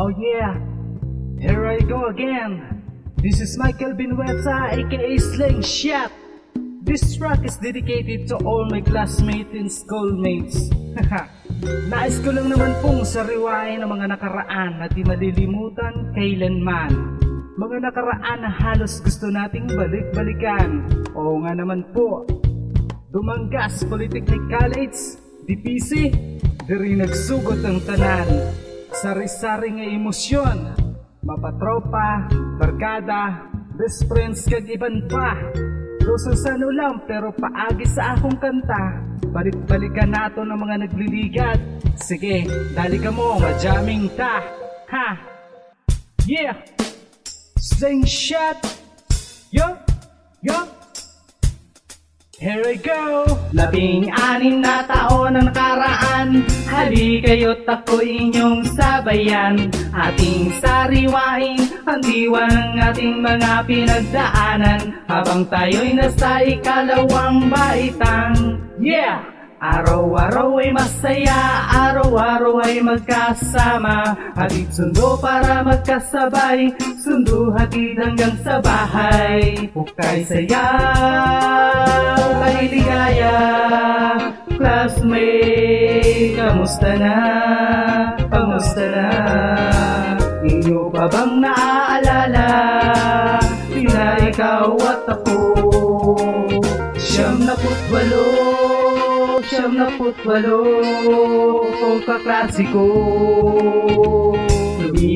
Oh yeah, here I go again. This is Michael Binueta aka Sling Shot. This track is dedicated to all my classmates and schoolmates. Nais ko lang naman pong sariwain ang mga nakaraan na di malilimutan kailanman. Mga nakaraan na halos gusto nating balik-balikan. Oo nga naman po. Dumanggas Polytechnic College, DPC, diri nagsugot ang tanan. Sari-sari nga emosyon, mapatropa, barkada, best friends kag iban pa. Lususano lang pero paagi sa akong kanta. Balik-balikan nato ng mga nagliligat. Sige, dali ka mo, majaming ta. Ha! Yeah! Sling shot! Yo! Yo! Here I go! Labing anim na taon ang nakaraan Hali kayo't inyong sabayan Ating sariwain Ang diwa ng ating mga pinagdaanan Habang tayo'y nasa ikalawang baitang Yeah! Araw-araw ay masaya, araw-araw ay magkasama. Hatid sundo para magkasabay, sundo hatid hanggang sa bahay. Hukay saya, kay ligaya. Classmate, kamusta na, kamusta na? Inyo pa bang naaalala, tila ikaw at ako. Siyam na putwalo siyam na putwalo kung kaklasiko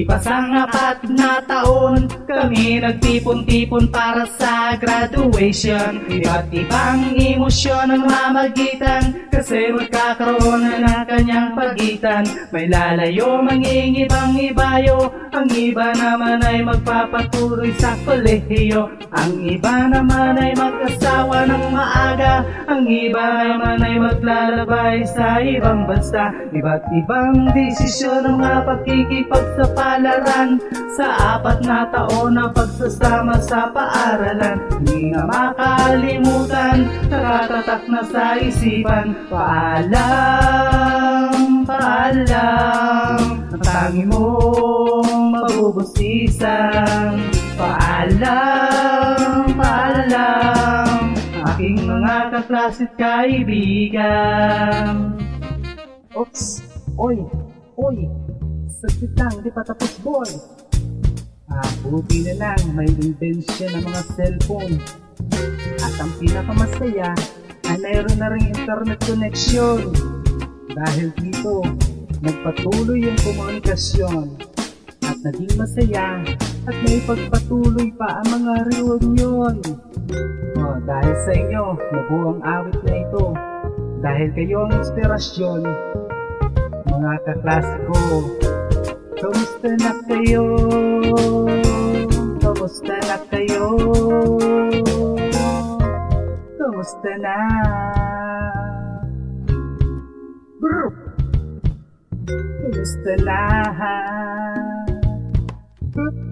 Lumipas apat na taon Kami nagtipon-tipon para sa graduation. Iba't ibang emosyon ang mamagitan Kasi magkakaroon na ng kanyang pagitan. May lalayo, mangingibang ibayo Ang iba naman ay magpapatuloy sa kolehiyo. Ang iba naman ay mag-asawa ng maaga Ang iba naman ay maglalabay sa ibang bansa. Iba't ibang desisyon ang mga pagkikipagsapalaran Sa apat na taon na pagsasama sa paaralan Hindi na makalimutan, nakatatak na sa isipan Paalam, paalam Ang tangi mong mabubusisan Paalam, paalam Aking mga kaklasit kaibigan Oops! Oy! Oy! Saglit lang, di pa tapos boy! Ah, buti na lang, may invention ng mga cellphone. At ang pinakamasaya, ay mayroon na rin internet connection. Dahil dito, nagpatuloy yung komunikasyon. At naging masaya, at may pagpatuloy pa ang mga reunion. Oh, dahil sa inyo, nabuo ang awit na ito. Dahil kayo ang inspirasyon, mga kaklasiko. Kamusta na kayo? Kamusta na kayo? Kamusta na? Brr! Kamusta na? Brr!